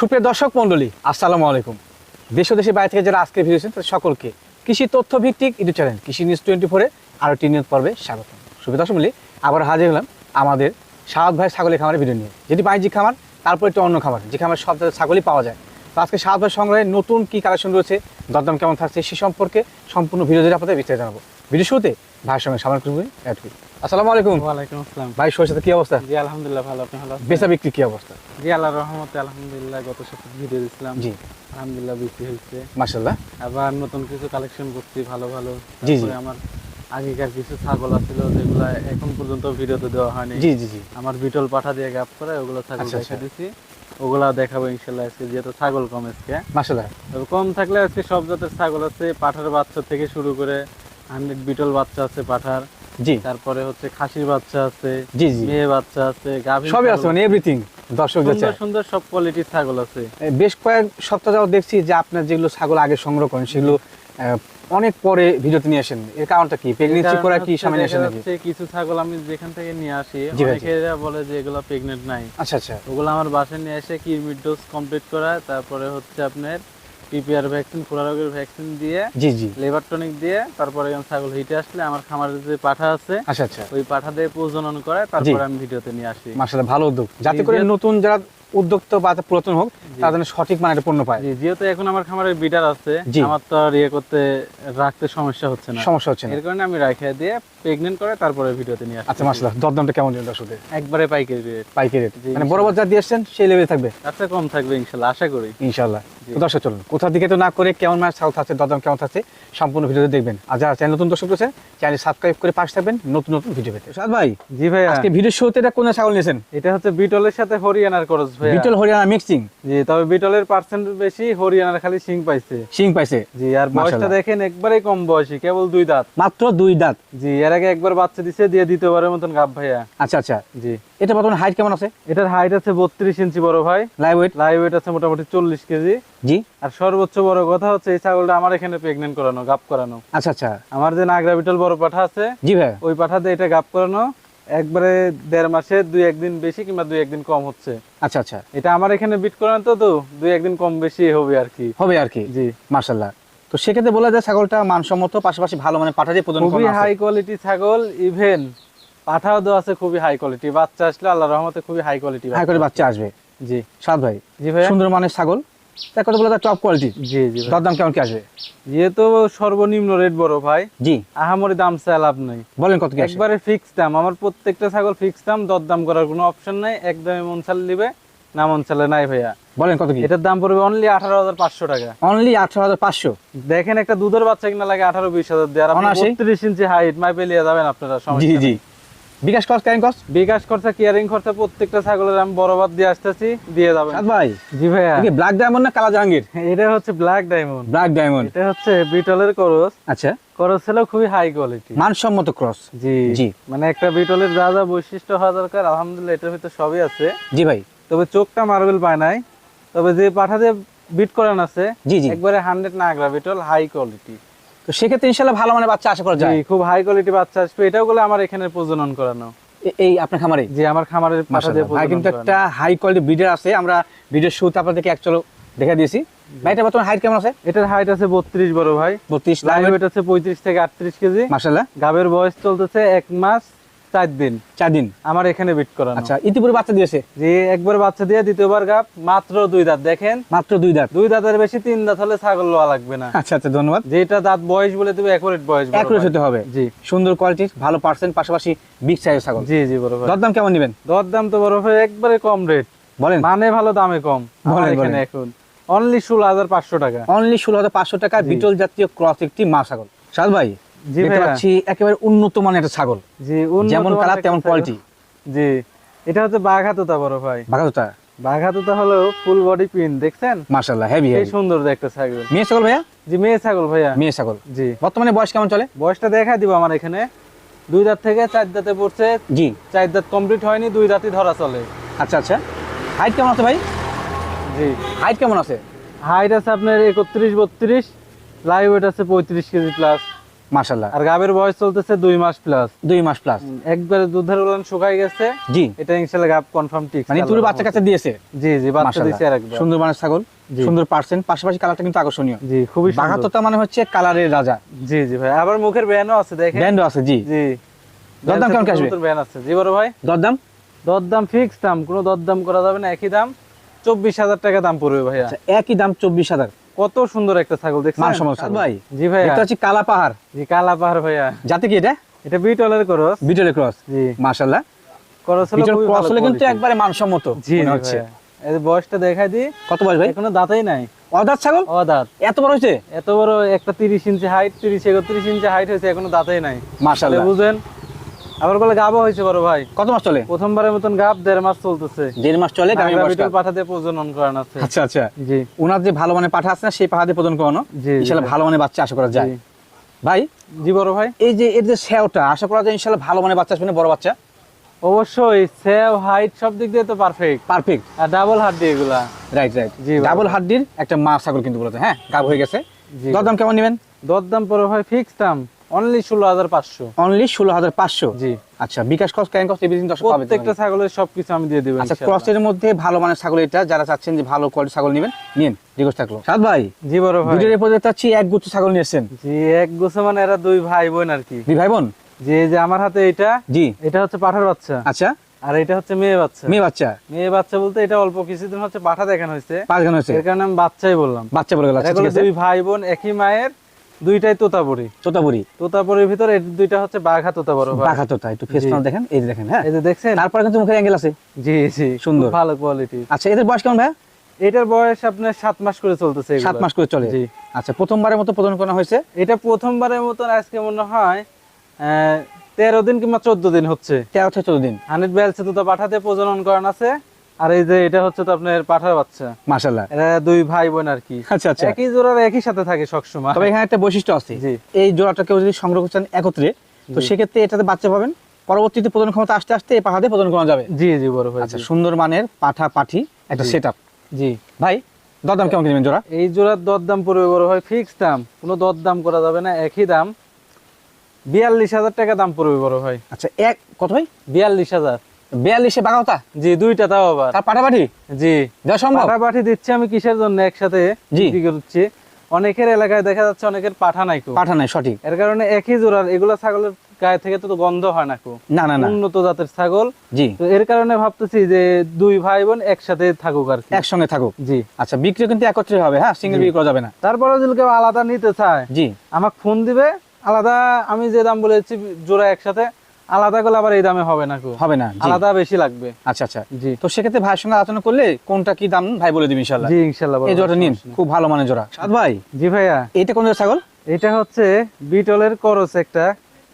সুপ্রিয় দর্শক মণ্ডলী, আসসালামু আলাইকুম। দেশ ও দেশের বাইরে থেকে যারা আজকে ভিডিওছেন তাদের সকলকে কৃষি তথ্য ভিত্তিক ইউটিউব চ্যানেল, কৃষি নিউজ টোয়েন্টি ফোরে আরও টি নিউজ পর্বে স্বাগত। সুপ্রিয় দর্শক মণ্ডলী আবার হাজির হলাম আমাদের সাহাদ ভাই ছাগলের খামারের ভিডিও নিয়ে। যেটি বাণিজ্যিক খামার, তারপর একটি অন্য খামার, যে খামার সব ছাগলই পাওয়া যায়। তো আজকে সাহাদ ভাই সংগ্রহে নতুন কী কালেকশন রয়েছে, দরদাম কেমন থাকছে, সে সম্পর্কে সম্পূর্ণ ভিডিও জুড়ে আপনাদের বিস্তারিত জানাব। ভিডিও শুরুতে ভাইয়ের সঙ্গে সামান্য কিছু। অ্যাড করি আসসালামু আলাইকুম। ওয়ালাইকুম আসসালাম। ভাই কি অবস্থা? জি আলহামদুলিল্লাহ ভালো আপনি ভালো বেচা বিক্রি কি অবস্থা? জি আল্লাহর রহমতে আলহামদুলিল্লাহ গত সপ্তাহে ভিডিও দিয়েছিলাম। জি। আলহামদুলিল্লাহ বিক্রি হয়েছে। আবার নতুন কিছু কালেকশন করছি ভালো ভালো। জি, জি। আমার আগেকার কিছু ছাগল আছিল যেগুলো এখন পর্যন্ত ভিডিওতে দেওয়া হয়নি। জি জি জি। আমার বিটল পাঠা দিয়ে গাপ করে ওগুলো ছাগল আচ্ছা, দেখে আচ্ছা। দিছি। ওগুলা দেখাবো ইনশাল্লাহ আজকে যেহেতু ছাগল কম আজকে। তবে কম থাকলে আজকে সব জাতের ছাগল আছে পাঠার বাচ্চা থেকে শুরু করে হান্ড্রেড বিটল বাচ্চা আছে পাঠার। জি। তারপরে হচ্ছে খাসির বাচ্চা আছে জি জি। মেয়ে বাচ্চা আছে গাভীর সবই আছে মানে এভরিথিং দর্শক যাচ্ছে। সুন্দর সুন্দর সব কোয়ালিটির ছাগল আছে। বেশ কয়েক সপ্তাহ যাওয়া দেখছি যে আপনার যেগুলো ছাগল আগে সংগ্রহ করেন সেগুলো অনেক পরে ভিডিওতে নিয়ে আসেন। এর কারণটা কি? প্রেগনেন্সি করা কি সামনে আসে নাকি? কিছু ছাগল আমি যেখান থেকে নিয়ে আসি অনেকেরা বলে যে এগুলো প্রেগনেন্ট নাই। আচ্ছা আচ্ছা। ওগুলো আমার বাসায় নিয়ে এসে কিরমির ডোজ কমপ্লিট করা তারপরে হচ্ছে আপনার পিপিআর ভ্যাকসিন ফোলা রোগের ভ্যাকসিন দিয়ে জি জি। লেবার টনিক দিয়ে তারপরে এখন ছাগল হিটে আসলে আমার খামারের যে পাঠা আছে আচ্ছা আচ্ছা। ওই পাঠা দিয়ে প্রজনন করে তারপরে আমি ভিডিওতে নিয়ে আসি। ভালো উদ্যোগ। যাতে করে নতুন যারা উদ্যোক্তা বা পুরাতন হোক জি। তারা যেন সঠিক মানের পণ্য পায়। যেহেতু এখন আমার খামারের বিটার আছে আমার তো আর ইয়ে করতে রাখতে সমস্যা হচ্ছে না। সমস্যা হচ্ছে না। এর কারণে আমি রাখে দিয়ে প্রেগনেন্ট করে তারপরে ভিডিওতে নিয়ে আচ্ছা মার্শাল্লাহ দরদামটা কেমন একবারে পাইকারি রেট পাইকারি রেট মানে যা দিয়ে আসছেন সেই লেভেলে থাকবে? আচ্ছা কম থাকবে ইনশাল্লাহ আশা করি। ইনশাল্লাহ দর্শক চলুন। কোথা দিকে তো না করে কেমন মাছ ছাগল থাকছে দরদাম কেমন থাকছে সম্পূর্ণ ভিডিওতে দেখবেন। আর যারা চ্যানেল নতুন দর্শক রয়েছেন চ্যানেল সাবস্ক্রাইব করে পাশে থাকবেন নতুন নতুন ভিডিও পেতে। সাদ ভাই। জি ভাইয়া। আজকে ভিডিও শুরুতে এটা কোন ছাগল নিয়েছেন? এটা হচ্ছে বিটলের সাথে হরিয়ানার করস ভাইয়া বিটল হরিয়ানা মিক্সিং জি তবে বিটলের পার্সেন্ট বেশি হরিয়ানার খালি সিং পাইছে। সিং পাইছে? জি আর বয়সটা দেখেন একবারেই কম বয়সী কেবল দুই দাঁত। মাত্র দুই দাঁত? জি এর আগে একবার বাচ্চা দিছে দিয়ে দ্বিতীয়বারের মতন গাব ভাইয়া। আচ্ছা আচ্ছা। জি। এটা বর্তমানে হাইট কেমন আছে? এটার হাইট আছে বত্রিশ ইঞ্চি বড় ভাই। লাইভ ওয়েট লাইভ ওয়েট আছে মোটামুটি চল্লিশ কেজি। জি। আর সর্বোচ্চ বড় কথা হচ্ছে এই ছাগলটা আমার এখানে প্রেগনেন্ট করানো গাপ করানো। আচ্ছা আচ্ছা। আমার যে নাগরা বিটল বড় পাঠা আছে জি ভাই। ওই পাঠাতে এটা গাপ করানো। একবারে দেড় মাসে দুই একদিন বেশি কিংবা দুই একদিন কম হচ্ছে। আচ্ছা আচ্ছা। এটা আমার এখানে বিট করানো তো তো দুই একদিন কম বেশি হবে আর কি। হবে আর কি? জি। মার্শাল্লাহ তো সেক্ষেত্রে বলা যায় ছাগলটা মানসম্মত পাশাপাশি ভালো মানে পাঠা দিয়ে প্রদান খুবই হাই কোয়ালিটি ছাগল ইভেন পাঠাও দেওয়া আছে খুবই হাই কোয়ালিটি বাচ্চা আসলে আল্লাহ রহমতে খুবই হাই কোয়ালিটি হাই করে বাচ্চা। আসবে। জি। সাদ ভাই জি ভাই সুন্দর মানের ছাগল। তার কথা বলা টপ কোয়ালিটি জি জি। দরদাম কেমন কি আসবে যেহেতু সর্বনিম্ন রেট বড় ভাই। জি। আহামরি দাম চাই লাভ নেই। বলেন কত কি একবারে ফিক্স দাম। আমার প্রত্যেকটা ছাগল ফিক্স দাম দরদাম করার কোনো অপশন নাই। একদমই মন চাল নিবে না মন চালে নাই ভাইয়া। বলেন কত কি? এটার দাম পড়বে অনলি আঠারো হাজার পাঁচশো টাকা। অনলি আঠারো হাজার পাঁচশো? দেখেন একটা দুধের বাচ্চা কিনা লাগে আঠারো বিশ হাজার দিয়ে। আর আপনি বত্রিশ ইঞ্চি হাইট মাই পেলিয়ে যাবেন আপনারা জি সমস্যা জি। BKash cost carrying cost bKash খরচা কেয়ারিং খরচা প্রত্যেকটা ছাগলের আমি বরাবর দিয়ে আসতেছি দিয়ে যাবেন। ভাই জি ভাইয়া। কি ব্ল্যাক ডায়মন্ড না কালা জাহাঙ্গীর? এটা হচ্ছে ব্ল্যাক ডায়মন্ড ব্ল্যাক ডায়মন্ড এটা হচ্ছে বিটলের করস। আচ্ছা। করস ছিল খুবই হাই কোয়ালিটি মানসম্মত ক্রস। জি। জি। মানে একটা বিটলের যা যা বৈশিষ্ট্য হওয়া দরকার আলহামদুলিল্লাহ এটার ভিতরে সবই আছে। জি ভাই। তবে চোখটা মার্বেল পায় নাই। তবে যে পাঠাতে বিট করান আছে জি জি। একবারে hundred Nagra Beetal high quality তো সেক্ষেত্রে ইনশাল্লাহ ভালো মানের বাচ্চা আশা করা যায়। খুব হাই কোয়ালিটি বাচ্চা আসবে। এটাও গুলো আমার এখানে প্রজনন করানো। এই আপনার খামারে? যে আমার খামারের ভাই কিন্তু একটা হাই কোয়ালিটি ব্রিডার আছে। আমরা ভিডিও শুরুতে আপনাদেরকে এক চলো দেখা দিয়েছি। ভাই এটা বর্তমানে হাইট কেমন আছে? এটার হাইট আছে বত্রিশ বড় ভাই। বত্রিশ লাইভ ওয়েট আছে পঁয়ত্রিশ থেকে আটত্রিশ কেজি। মাশাআল্লাহ। গাবের বয়স চলতেছে এক মাস। চার দিন চার দিন আমার এখানে বিট করানো। আচ্ছা ইতিপূর্বে বাচ্চা দিয়েছে? যে একবার বাচ্চা দিয়ে দ্বিতীয়বার গাব মাত্র দুই দাঁত দেখেন? মাত্র দুই দাঁত? দুই দাঁতের বেশি তিন দাঁত হলে ছাগল লওয়া লাগবে না। আচ্ছা আচ্ছা ধন্যবাদ। যেটা দাঁত বয়স বলে অ্যাকুরেট বয়স অ্যাকুরেট হতে হবে। জি। সুন্দর কোয়ালিটির ভালো পার্সেন্ট পাশাপাশি বিগ সাইজের ছাগল। জি জি ভাই। দরদাম কেমন নেবেন? দর দাম তো ভাই একবারে কম রেট বলেন। মানে ভালো দামে কম। এখানে এখন। অনলি ষোলো হাজার পাঁচশো টাকা। অনলি ষোলো হাজার পাঁচশো টাকা বিটল জাতীয় ক্রস একটি মা ছাগল। সাদ ভাই দেখতে পাচ্ছি একেবারে উন্নত মানের একটা ছাগল। জি যেমন কালার তেমন কোয়ালিটি জি এটা হচ্ছে বাঘাতুতা বড় ভাই। বাঘাতোতা? বাঘাতুতা হলো ফুল বডি পিন দেখছেন? মাশাল্লাহ হেভি হেভি সুন্দর দেখতে ছাগল। মেয়ে ছাগল ভাইয়া? জি মেয়ে ছাগল ভাইয়া। মেয়ে ছাগল। জি। বর্তমানে বয়স কেমন চলে? বয়সটা দেখা দিব আমার এখানে। দুই দাঁত থেকে চার দাঁতে পড়ছে। জি। চার দাঁত কমপ্লিট হয়নি দুই দাঁতই ধরা চলে। আচ্ছা আচ্ছা। হাইট কেমন আছে ভাই? জি। হাইট কেমন আছে? হাইট আছে আপনার একত্রিশ বত্রিশ লাইভ ওয়েট আছে পঁয়ত্রিশ কেজি প্লাস মাশাল্লাহ আর গাবের বয়স চলতেছে দুই মাস প্লাস দুই মাস প্লাস একবারে দুধের উলান শুকাই গেছে। জি। এটা ইনশাল্লাহ গাব কনফার্ম ঠিক মানে তুই বাচ্চা কাছে দিয়েছে? জি জি বাচ্চা মাশাআল্লাহ। আর একবার সুন্দর মানের ছাগল সুন্দর পার্সেন্ট পাশাপাশি কালারটা কিন্তু আকর্ষণীয়। জি খুবই মানে হচ্ছে কালারের রাজা। জি জি ভাই। আবার মুখের ব্যানও আছে দেখেন। ব্যান্ড আছে জি। জি। দরদাম কেমন আসবে? ব্যান আছে। জি বড় ভাই। দরদাম? দরদাম ফিক্স দাম। কোনো দরদাম করা যাবে না একই দাম। চব্বিশ হাজার টাকা দাম পড়বে ভাইয়া। আচ্ছা, একই দাম চব্বিশ হাজার। কত সুন্দর একটা ছাগল দেখছেন? ভাই জি ভাইয়া। এটা হচ্ছে কালা পাহাড়। জি কালা পাহাড় ভাইয়া। যাতে কি এটা? এটা বিটলের করস। বিটলে ক্রস। জি। মাশাল্লাহ করস হলো ক্রস হলে কিন্তু একবারে মানসম্মত জি মনে হচ্ছে। এই বয়সটা দেখাই দি কত বয়স ভাই? এখনও দাঁতাই নাই। অদার ছাগল? ও দাঁত এত বড় হয়েছে? এত বড় একটা তিরিশ ইঞ্চি হাইট তিরিশ একত্রিশ ইঞ্চি হাইট হয়েছে এখনও দাঁতাই নাই। তাহলে মাশাল্লাহ বুঝেন আবার বলে গাবও হয়েছে বড় ভাই। কত মাস চলে? প্রথমবারের মতন গাব দেড় মাস চলতেছে। দেড় মাস চলে গাভী নাগরা বয়সটা। বিটল পাঠাতে প্রজনন করান আছে। আচ্ছা আচ্ছা। জি। ওনার যে ভালো মানের পাঠা আছে না সেই পাহাড়ে প্রদান করানো? জি, জি। ইনশাল্লাহ ভালো মানের বাচ্চা আশা করা যায়। ভাই? জি বড় ভাই। এই যে এর যে সেওটা আশা করা যায় ইনশাল্লাহ ভালো মানের বাচ্চা আসবে বড় বাচ্চা? অবশ্যই সেভ হাইট সব দিক দিয়ে তো পারফেক্ট পারফেক্ট আর ডাবল হাড্ডি এগুলা। রাইট রাইট জি, ডাবল হাড্ডির একটা মা ছাগল কিন্তু বলতে হ্যাঁ? গাব হয়ে গেছে। দরদাম কেমন নেবেন? দরদাম পড়ে ভাই ফিক্স দাম। অনলি ষোলো হাজার পাঁচশো। অনলি ষোলো হাজার পাঁচশো? জি। আচ্ছা bKash cost can cost everything দশ পাবে প্রত্যেকটা ছাগলের সবকিছু আমি দিয়ে দেবো আচ্ছা ক্রসের মধ্যে ভালো মানের ছাগল এটা যারা চাচ্ছেন যে ভালো কোয়ালিটি ছাগল নেবেন নিন রিকোয়েস্ট থাকল। সাদ ভাই জি বড় ভাই। ভিডিওর পর্যন্ত চাচ্ছি এক গুচ্ছ ছাগল নিয়েছেন জি এক গোছে মানে এরা দুই ভাই বোন আর কি। দুই ভাই বোন যে যে আমার হাতে এটা জি। এটা হচ্ছে পাঠার বাচ্চা। আচ্ছা। আর এটা হচ্ছে মেয়ে বাচ্চা। মেয়ে বাচ্চা? মেয়ে বাচ্চা বলতে এটা অল্প কিছুদিন হচ্ছে পাঠা দেখানো হয়েছে। পাঁচ গান হয়েছে। এর কারণে আমি বাচ্চাই বললাম। বাচ্চা বলে গেল। আচ্ছা, দুই ভাই বোন একই মায়ের দুইটাই তোতাপুরি। তোতাপুরি। তোতাপুরির ভিতরে এই দুইটা হচ্ছে বাঘা তোতা বড় বাঘা তোতা একটু ফেস। দেখেন এই যে দেখেন হ্যাঁ? এই যে দেখছেন? তারপরে কিন্তু মুখের অ্যাঙ্গেল আছে। জি জি সুন্দর। ভালো কোয়ালিটি আচ্ছা এদের বয়স কেমন ভাই এটার বয়স আপনার সাত মাস করে চলতেছে সাত মাস করে চলে। জি। আচ্ছা প্রথমবারের মতো প্রদান করা হয়েছে? এটা প্রথমবারের মতন আজকে মনে হয় আহ, তেরো দিন কিংবা চোদ্দ দিন হচ্ছে। তেরো থেকে চোদ্দ দিন। হান্ড্রেড ব্যালসে তো পাঠাতে প্রজনন করান আছে। আর এই যে এটা হচ্ছে তো আপনার পাঠার বাচ্চা। মাশাল্লাহ এরা দুই ভাই বোন আর কি। আচ্ছা আচ্ছা। একই জোড়ার একই সাথে থাকে সবসময়। তবে এখানে একটা বৈশিষ্ট্য আছে। জি। এই জোড়াটা কেউ যদি সংগ্রহ করছেন একত্রে তো। সেক্ষেত্রে এটাতে বাচ্চা পাবেন। পরবর্তীতে প্রদান ক্ষমতা আসতে আসতে এই পাহাড়ে প্রদান করা যাবে। জি জি বড় ভাই আচ্ছা সুন্দর মানের পাঠা পাঠি একটা জি। সেট আপ জি। ভাই দরদাম কেমন কিনবেন জোড়া? এই জোড়ার দরদাম পড়বে বড় ভাই ফিক্স দাম। কোনো দরদাম করা যাবে না একই দাম। বিয়াল্লিশ হাজার টাকা দাম পড়বে বড় ভাই আচ্ছা এক কত ভাই? বিয়াল্লিশ হাজার। বিয়াল্লিশে জি দুইটা তাও আবার। তার পাঠা পাঠি জি। দেওয়া সম্ভব? পাঠাপাঠি দিচ্ছি আমি কিসের জন্য একসাথে জি। করছি? অনেকের এলাকায় দেখা যাচ্ছে অনেকের পাঠা নাই কো পাঠা নাই সঠিক। এর কারণে একই জোড়ার এগুলা ছাগলের গায়ে থেকে তো গন্ধ হয় না কো না না উন্নত জাতের ছাগল। জি। তো এর কারণে ভাবতেছি যে দুই ভাই বোন একসাথে থাকুক আর কি। একসঙ্গে থাকুক? জি। আচ্ছা বিক্রি কিন্তু একত্রে হবে হ্যাঁ? সিঙ্গেল বিক্রি করা যাবে না। তারপরে যদি কেউ আলাদা নিতে চায় জি। আমাকে ফোন দিবে। আলাদা আমি যে দাম বলেছি জোড়া একসাথে। আলাদা করলে আবার এই দামে হবে না হবে না আলাদা বেশি লাগবে। আচ্ছা আচ্ছা। জি। তো সেক্ষেত্রে ভাইয়ের সঙ্গে আলোচনা করলে কোনটা কি দাম ভাই বলে দিবি ইনশাল্লাহ জি ইনশাল্লাহ এই জোড়াটা নিন খুব ভালো মানের জোড়া। সাদ ভাই জি ভাইয়া। এইটা কোন ছাগল? এটা হচ্ছে বিটলের করস একটা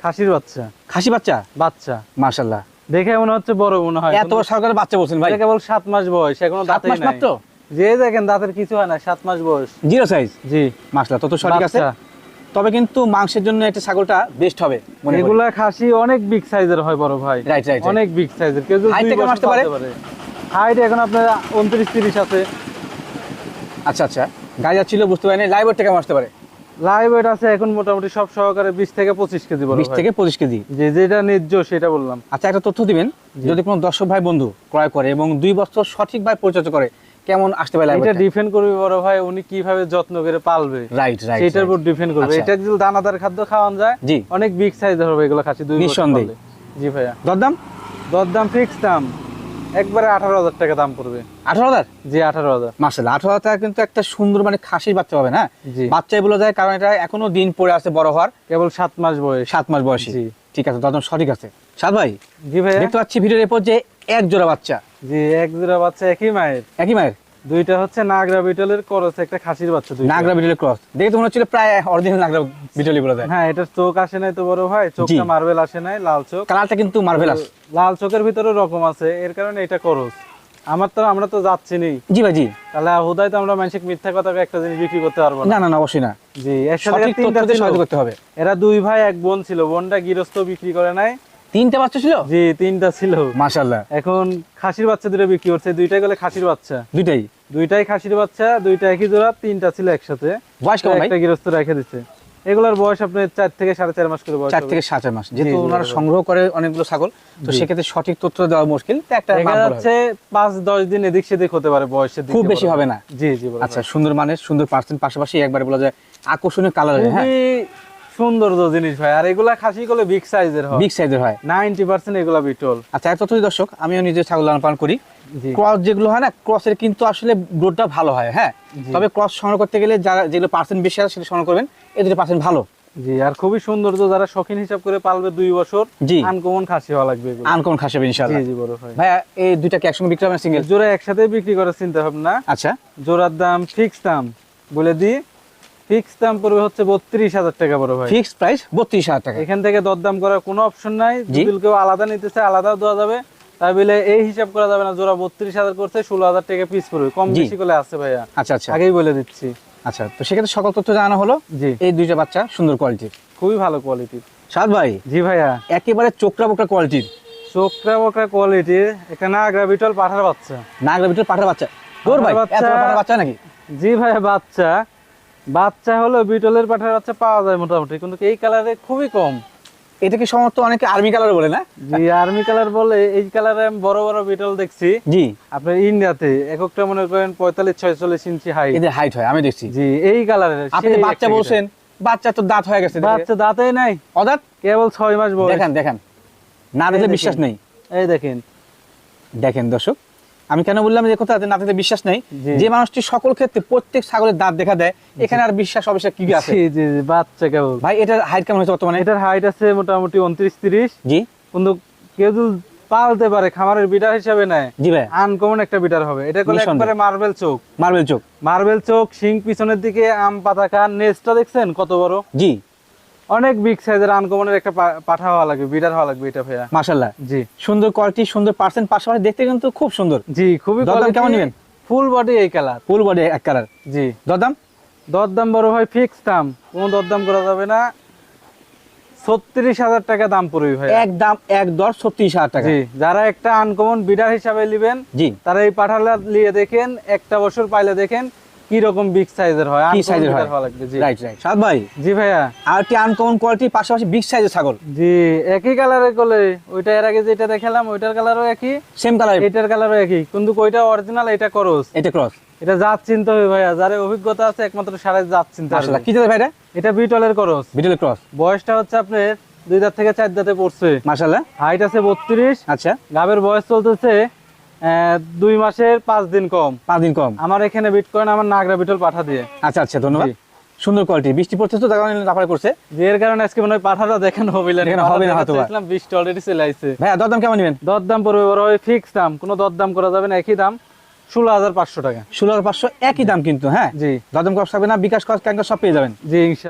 খাসির বাচ্চা। খাসি বাচ্চা? বাচ্চা। মাশাল্লাহ দেখে মনে হচ্ছে বড় মনে হয়। এত বড় সরকারের বাচ্চা বলছেন ভাই। কেবল সাত মাস বয়স এখনও দাঁতেই মাস মাত্র? যে দেখেন দাঁতের কিছু হয় না সাত মাস বয়স। জিরো সাইজ জি। মাসলা তো তো সঠিক আছে। তবে কিন্তু মাংসের জন্য একটা ছাগলটা বেস্ট হবে এগুলা খাসি অনেক বিগ সাইজের হয় বড় ভাই। রাইট রাইট অনেক বিগ সাইজের কেউ যদি আসতে পারে? হাইট এখন আপনার উনত্রিশ তিরিশ আছে। আচ্ছা আচ্ছা। গাড়ি যাচ্ছিল বুঝতে পারিনি। লাইভ ওয়েটটা কেমন আসতে পারে? লাইভ ওয়েট আছে এখন মোটামুটি সব সহকারে বিশ থেকে পঁচিশ কেজি বড় বিশ ভাই। থেকে পঁচিশ কেজি। যে যেটা ন্যায্য সেটা বললাম। আচ্ছা একটা তথ্য দিবেন। যদি কোনো দর্শক ভাই বন্ধু ক্রয় করে এবং দুই বছর সঠিকভাবে পরিচর্যা করে কেমন আসতে পারে এটা ডিপেন্ড করবে বড় ভাই উনি কীভাবে যত্ন করে পালবে? রাইট রাইট সেটার উপর ডিপেন্ড করবে। আচ্ছা। এটা যদি দানাদার খাদ্য খাওয়ান যায় জি। অনেক বিগ সাইজের হবে এগুলো খাসি দুই বছর নিঃসন্দেহে। জি ভাইয়া। দরদাম? দরদাম ফিক্স দাম। একবারে আঠারো হাজার টাকা দাম পড়বে। আঠারো হাজার? জি আঠারো হাজার। মার্শাল আঠারো হাজার টাকা কিন্তু একটা সুন্দর মানে খাসির বাচ্চা হবে না জি। বাচ্চাই বলে যায় কারণ এটা এখনও দিন পড়ে আছে বড় হওয়ার। কেবল সাত মাস বয়স। সাত মাস বয়সী। জি। ঠিক আছে দরদাম সঠিক আছে। সাত ভাই জি ভাইয়া। দেখতে পাচ্ছি ভিডিওর এরপর যে এক জোড়া বাচ্চা। জি এক জোড়া বাচ্চা একই মায়ের। একই মায়ের? দুইটা হচ্ছে নাগরা বিটলের করস একটা খাসির বাচ্চা দুইটা। নাগরা বিটলের ক্রস। দেখে তো মনে হচ্ছিল প্রায় অরিজিনাল নাগরা বিটলই বলে যায় হ্যাঁ এটার চোখ আসে নাই তো বড় ভাই চোখটা মার্বেল আসে নাই লাল চোখ। কালারটা কিন্তু মার্ভেলাস লাল চোখের ভিতরে রকম আছে এর কারণে এটা করস। আমার তো আমরা তো যাচ্ছি নি। জি ভাই জি। তাহলে হুদায় তো আমরা মানুষকে মিথ্যা কথা একটা জিনিস বিক্রি করতে পারব না। না না না অবশ্যই না। জি একসাথে তিনটা করতে হবে। এরা দুই ভাই এক বোন ছিল। বোনটা গৃহস্থ বিক্রি করে নাই। তিনটে বাচ্চা ছিল? জি তিনটা ছিল। মাশাল্লাহ এখন খাসির বাচ্চা দুটো বিক্রি করছে দুইটাই গেলে খাসির বাচ্চা। দুইটাই? দুইটাই খাসির বাচ্চা দুইটা একই জোড়া তিনটা ছিল একসাথে। বয়স কেমন একটা গৃহস্থ রেখে দিচ্ছে এগুলোর বয়স আপনার চার থেকে সাড়ে চার মাস করে বয়স চার। থেকে সাত মাস। যেহেতু ওনারা সংগ্রহ করে অনেকগুলো ছাগল তো। সেক্ষেত্রে সঠিক তথ্য দেওয়া মুশকিল। একটা দেখা। যাচ্ছে পাঁচ দশ দিন এদিক সেদিক হতে পারে বয়সের খুব বেশি হবে না। জি জি আচ্ছা সুন্দর মানের সুন্দর পার্সেন্ট পাশাপাশি একবারে বলা যায় আকর্ষণীয় কালার হ্যাঁ? খুবই সুন্দর তো জিনিস ভাই। আর এগুলা খাসি গুলো বিগ সাইজের হয়। বিগ সাইজের হয়। নাইনটি পার্সেন্ট এগুলা বিটল। আচ্ছা এক তথ্য দর্শক আমিও নিজে ছাগল লালন পালন করি। ক্রস যেগুলো হয় না ক্রসের কিন্তু আসলে গ্রোথটা ভালো হয় হ্যাঁ? তবে ক্রস সংগ্রহ করতে গেলে যারা যেগুলো পার্সেন্ট বেশি আছে সেটা সংগ্রহ করবেন এই দুটো পার্সেন্ট ভালো। জি আর খুবই সৌন্দর্য যারা শখিন হিসাব করে পালবে দুই বছর জি। আনকমন খাসি হওয়া লাগবে আনকমন খাসে ইনশাআল্লাহ। জি বড় ভাই এই দুইটা কি একসঙ্গে বিক্রি হবে সিঙ্গেল জোড়া একসাথে বিক্রি করার চিন্তা ভাবনা। আচ্ছা। জোড়ার দাম ফিক্স দাম বলে দি ফিক্স দাম পড়বে হচ্ছে বত্রিশ হাজার টাকা বড় ভাই। ফিক্সড প্রাইস বত্রিশ হাজার টাকা। এখান থেকে দরদাম করার কোনো অপশন নাই। জি। কেউ আলাদা নিতে চায় আলাদা দেওয়া যাবে। তাই বলে এই হিসাব করা যাবে না জোড়া বত্রিশ হাজার করছে ষোলো হাজার টাকা পিস পড়বে। কম বেশি করে আছে ভাইয়া। আচ্ছা আচ্ছা। আগেই বলে দিচ্ছি। আচ্ছা তো সেক্ষেত্রে সকল তথ্য জানানো হলো। জি। এই দুইটা বাচ্চা সুন্দর কোয়ালিটির খুবই ভালো কোয়ালিটির সাদ ভাই জি ভাইয়া। একেবারে চোকরা বোকরা কোয়ালিটির চোখরা বকরা কোয়ালিটির একটা নাগরা বিটল পাঠার বাচ্চা। নাগরা ভিতরে পাঠার বাচ্চা। তোর ভাই পাঠার বাচ্চা নাকি? জি ভাইয়া বাচ্চা। বাচ্চা হলো বিটলের পাঠার বাচ্চা পাওয়া যায় মোটামুটি কিন্তু এই কালারে খুবই কম। এটা কি সমস্ত অনেকে আর্মি কালার বলে না? জি আর্মি কালার বলে এই কালারে আমি বড় বড় বিটল দেখছি। জি। আপনার ইন্ডিয়াতে এককটা মনে করেন পঁয়তাল্লিশ ছয়চল্লিশ ইঞ্চি হাইট এদের হাইট হয় আমি দেখছি। জি এই কালারের আপনি বাচ্চা বলছেন বাচ্চা তো দাঁত হয়ে গেছে বাচ্চা দাঁতেই নাই। অদাঁত কেবল ছয় মাস বয়স। দেখেন দেখেন। না দেখলে বিশ্বাস নেই। এই দেখেন। দেখেন দর্শক আমি কেন বললাম যে কথা না দেখলে বিশ্বাস নেই? যে মানুষটি সকল ক্ষেত্রে প্রত্যেক ছাগলের দাঁত দেখা দেয় এখানে আর বিশ্বাস অবশ্যই কি আছে? জি জি বাচ্চা কেবল। ভাই এটার হাইট কেমন হয়েছে বর্তমানে? এটার হাইট আছে মোটামুটি উনত্রিশ তিরিশ। জি। কিন্তু কেউ যদি পালতে পারে খামারের বিটার হিসাবে নেয় জি ভাই। আনকমন একটা বিটার হবে। এটা করলে একবারে মার্বেল চোখ। মার্বেল চোখ। মার্বেল চোখ শিং পিছনের দিকে আম পাতা খান নেজটা দেখছেন? কত বড়? জি। অনেক বিগ সাইজের আনকমনের একটা পাঠা হওয়া লাগবে বিটার হওয়া লাগবে এটা ভাইয়া। মাশাল্লাহ জি। সুন্দর কোয়ালিটি সুন্দর পার্সেন্ট পাশাপাশি দেখতে কিন্তু খুব সুন্দর। জি খুবই কেমন নিবেন? ফুল বডি এই কালার ফুল বডি এক কালার জি। দরদাম? দরদাম বড় ভাই ফিক্স দাম। কোনো দরদাম করা যাবে না। ছত্রিশ হাজার টাকা দাম পড়বে ভাই এক দাম এক দর ছত্রিশ হাজার টাকা। জি যারা একটা আনকমন বিডার হিসাবে নেবেন জি। তারা এই পাঠালা নিয়ে দেখেন একটা বছর পাইলে দেখেন কি রকম বিগ সাইজের হয়? কি সাইজের হয়? রাইট রাইট সাদ ভাই? জি ভাইয়া। আর আনকমন কোয়ালিটি পাশাপাশি বিগ সাইজের ছাগল? জি একই কালারের কোলে। ওইটা এর আগে যেটা দেখালাম ওইটার কালারও একই। সেম কালার এটার কালারও একই। কিন্তু ওইটা অরিজিনাল এটা করস এটা ক্রস এটা জাত চিনতে হবে ভাইয়া। যার অভিজ্ঞতা আছে একমাত্র সারা জাত চিনতে পারবে। কি জাতের ভাই এটা? বিটলের করস ভিডিও ক্রস বয়সটা হচ্ছে আপনার দুই দাঁত থেকে চার দাঁতে পড়ছে। মাশাআল্লাহ। হাইট আছে বত্রিশ। আচ্ছা। গাবের বয়স চলতেছে দুই মাসের পাঁচ দিন কম। পাঁচ দিন কম। আমার এখানে বিটকয়েন আমার নাগরা বিটল পাঠা দিয়ে। আচ্ছা আচ্ছা ধন্যবাদ। সুন্দর কোয়ালিটি বৃষ্টি পড়ছে তো তার কারণে করছে। যে এর কারণে আজকে মনে হয় পাঠাটা দেখানো হবে না হবে না হয়তো বৃষ্টি অলরেডি চলে আসছে ভাইয়া দরদাম কেমন নেবেন? দরদাম পড়বে বড় হয় ফিক্স দাম। কোনো দরদাম করা যাবে না একই দাম। ষোলো হাজার পাঁচশো টাকা। ষোলো হাজার পাঁচশো একই দাম কিন্তু হ্যাঁ? জি। দরদাম করা যাবে না বিকাশ কস সব পেয়ে যাবেন। জি